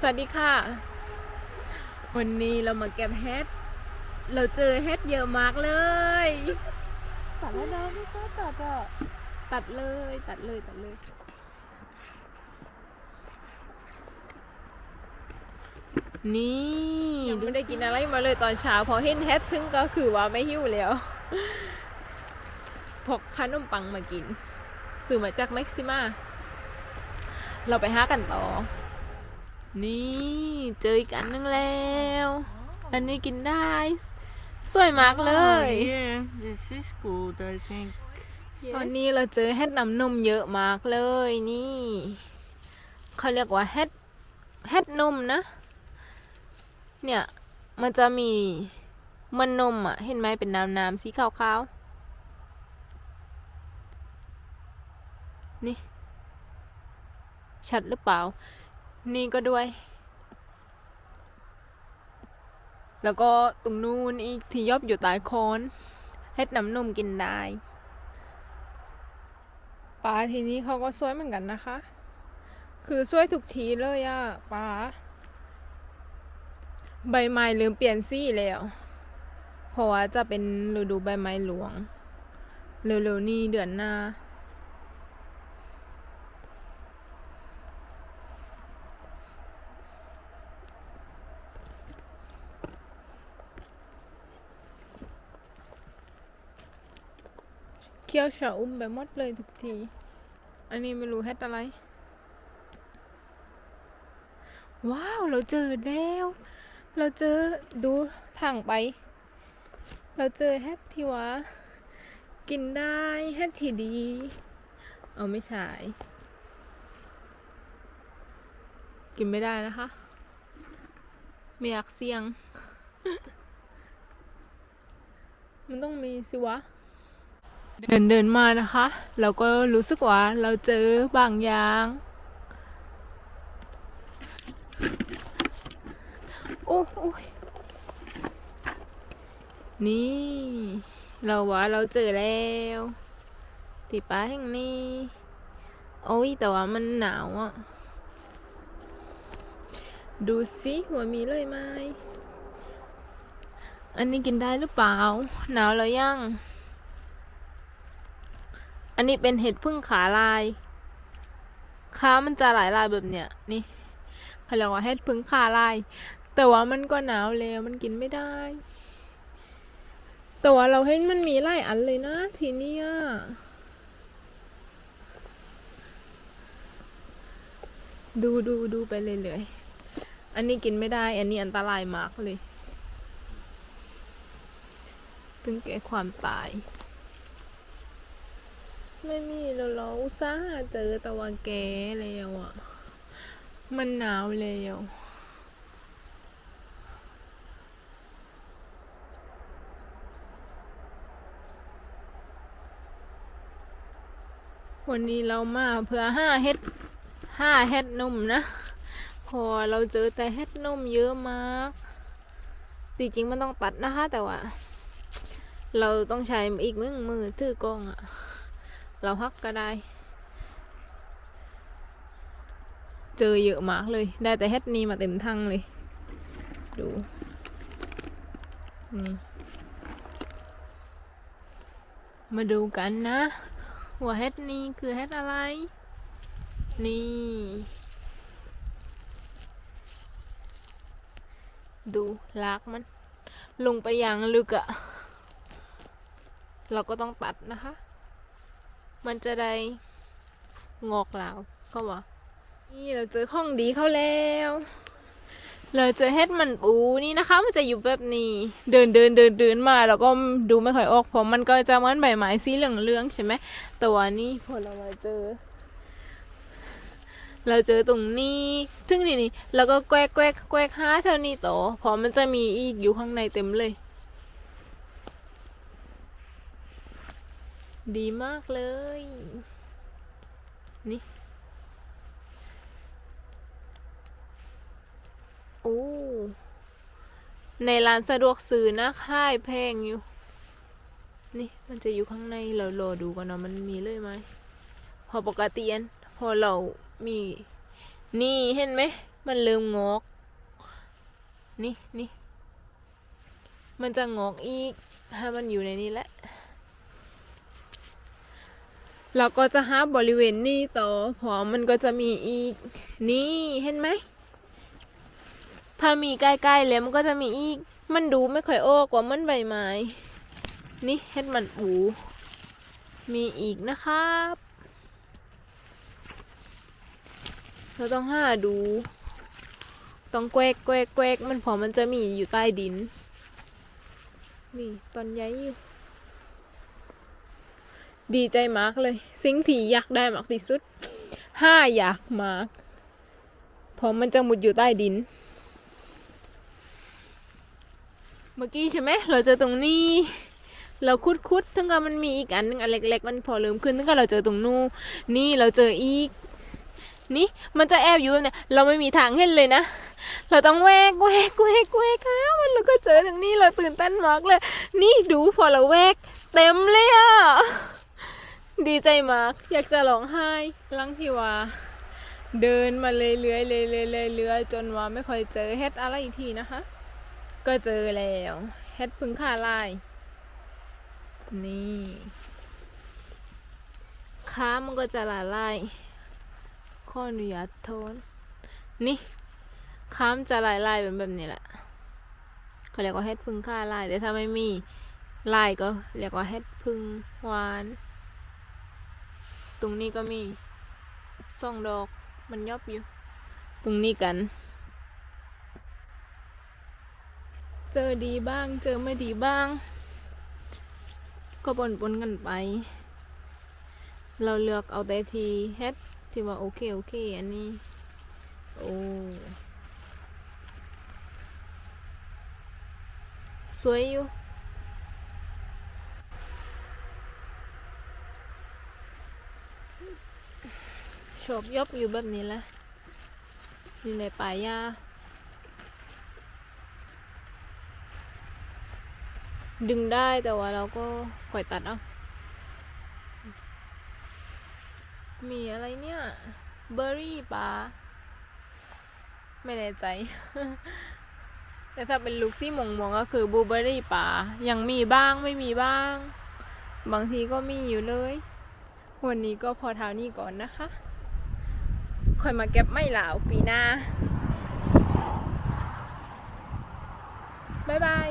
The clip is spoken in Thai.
สวัสดีค่ะ วันนี้เรามาเก็บเห็ดเราเจอเห็ดเยอะมากเลย ตัดแล้วนะไม่กล้าตัดอะตัดเลยตัดเลยตัดเลย นี่ไม่ได้กินอะไรมาเลยตอนเช้า พอเห็นเห็ดถึงก็คือว่าไม่หิวแล้วพกขนมปังมากิน ซื้อมาจากเม็กซิมา เราไปหากันต่อ นี่เจออีกอันนึงแล้ว อันนี้กินได้ สวยมากเลย Oh, yeah this is good I think ตอนนี้เราเจอเห็ดน้ำนมเยอะมากเลยนี่เขาเรียกว่าเห็ดเห็ดนมนะ เนี่ยมันจะมีมันนมอะ เห็นไหมเป็นน้ำน้ำสีขาวๆนี่ ชัดหรือเปล่า นี่ก็ด้วย แล้วก็ตรงนู้นอีกที่ยอบอยู่ใต้โคนเห็ดน้ำนมกินได้ปลาทีนี้เขาก็สวยเหมือนกันนะคะ คือสวยทุกทีเลยอะปลาใบไม้ลืมเปลี่ยนสีแล้ว เพราะว่าจะเป็นฤดูใบไม้หลวง เร็วๆนี้เดือนหน้า เคี้ยวชะอุ่มไปหมดเลยทุกที อันนี้ไม่รู้เฮ็ดอะไร ว้าว เราเจอแล้ว เราเจอดูทางไป เราเจอเฮ็ดที่ว่ากินได้เฮ็ดที่ดี เอาไม่ใช่กินไม่ได้นะคะไม่อยากเสี่ยง มันต้องมีสิวะ เดินเดินมานะคะ เราก็รู้สึกว่าเราเจอบางอย่าง โอ้ยนี่ เราว่าเราเจอแล้วที่ป่าแห่งนี้ โอ้ย แต่ว่ามันหนาวอะ ดูสิว่ามีเลยไหม อันนี้กินได้หรือเปล่า หนาวแล้วยัง อันนี้เป็นเห็ดพึ่งขาลายขามันจะหลายลายแบบเนี้ยนี่เขาเรียกว่าเห็ดพึ่งขาลาย แต่ว่ามันก็หนาวแล้วมันกินไม่ได้ แต่ว่าเราเห็นมันมีหลายอันเลยนะ ทีเนี้ยดูดูดูไปเรื่อยๆ อันนี้กินไม่ได้ อันนี้อันตรายมากเลย ถึงแก่ความตาย ไม่มีแล้วเราอุตส่าห์เจอแต่ว่าแกแล้วอะ มันหนาวแล้ววันนี้เรามาเพื่อห้าเฮ็ดห้าเฮ็ดนมนะ พอเราเจอแต่เฮ็ดนมเยอะมากจริงๆมันต้องตัดนะคะแต่ว่า เราต้องใช้อีกมือมือถือกล้องอะ เราฮักก็ได้ เจอเยอะมากเลย ได้แต่เฮ็ดนี้มาเต็มทั้งเลย ดู นี่ มาดูกันนะว่าเฮ็ดนี้คือเฮ็ดอะไร นี่ ดูลากมัน ลงไปอย่างลึกอะ เราก็ต้องตัดนะคะ มันจะได้งอกแล้วก็ว่านี่เราเจอของดีเขาแล้ว เราเจอเฮ็ดมันปูนี่นะคะ มันจะอยู่แบบนี้ เดินเดินเดินเดินมาแล้วก็ดูไม่ค่อยออกเพราะมันก็จะเหมือนใบไม้สีเหลืองเลืองๆใช่ไหมแต่ว่านี่พอเรามาเจอ เราเจอตรงนี้ทึ่งนี่นี่แล้วก็แกวกแกวกแกวกห้าเท่านี้ต่อเพราะมันจะมีอีกอยู่ข้างในเต็มเลย ดีมากเลย นี่ โอ้ ในร้านสะดวกซื้อนะค่ายแพงอยู่ นี่มันจะอยู่ข้างในเรารอดูกันเนาะมันมีเลยไหม พอปกติอันพอเรามี นี่เห็นไหม มันเริ่มงอก นี่นี่ มันจะงอกอีกให้มันอยู่ในนี้แหละ เราก็จะหาบริเวณนี้ต่อเพอมันก็จะมีอีก นี่เห็นไหม ถ้ามีใกล้ๆแล้วมันก็จะมีอีก มันดูไม่ค่อยโอ้กว่ามันใบไม้ นี่เห็ดมันปูมีอีกนะครับ เราต้องหาดู ต้องแกวกแกวกแกวกมันพอมันจะมีอยู่ใต้ดิน นี่ตอนใหญ่อยู่ ดีใจมากเลย สิ่งที่อยากได้มากที่สุดห้าอยากมากเพราะมันจะมุดอยู่ใต้ดิน เมื่อกี้ใช่ไหมเราเจอตรงนี้ เราคุดคุดถึงกับมันมีอีกอันหนึงอันเล็ก ๆ มันพอลืมขึ้นถึงกับเราเจอตรงนู้นี่เราเจออีก นี่มันจะแอบอยู่แบบเนี้ยเราไม่มีทางเห็นเลยนะ เราต้องแวกแวกแวกแวกค่ะมันเราก็เจอตรงนี้เราตื่นเต้นมากเลย นี่ดูพอเราแวก เต็มเลยอะ ดีใจมาก อยากจะร้องไห้ลังที่ว่า เดินมาเลยเรื่อยๆเรื่อยๆเรื่อยๆจนว่าไม่ค่อยเจอเฮ็ดอะไรอีกทีนะคะ ก็เจอแล้วเฮ็ดพึ่งข่าลายนี่ค้ามันก็จะละลายขออนุญาตโทนนี่ค้ามจะลายลายเป็นแบบนี้แหละเขาเรียกว่าเฮ็ดพึ่งข่าลาย แต่ถ้าไม่มีลายก็เรียกว่าเฮ็ดพึ่งหวาน ตรงนี้ก็มีสองดอกมันยอบอยู่ ตรงนี้กัน เจอดีบ้าง เจอไม่ดีบ้าง ก็ปนปนกันไป เราเลือกเอาแต่ทีเฮ็ดที่ว่าโอเค โอเค อันนี้ โอ้สวยอยู่ ชบยบอยู่แบบนี้แหละอยู่ในป่าหญ้าดึงได้แต่ว่าเราก็ปล่อยตัดเอามีอะไรเนี่ยเบอร์รี่ปลาไม่แน่ใจ แต่ถ้าเป็นลูกซี่หมงมงก็คือบูเบอร์รี่ป่ายังมีบ้างไม่มีบ้าง บางทีก็มีอยู่เลย วันนี้ก็พอเท่านี้ก่อนนะคะ ค่อยมาเก็บไม่หลาวปีหน้า บ๊ายบาย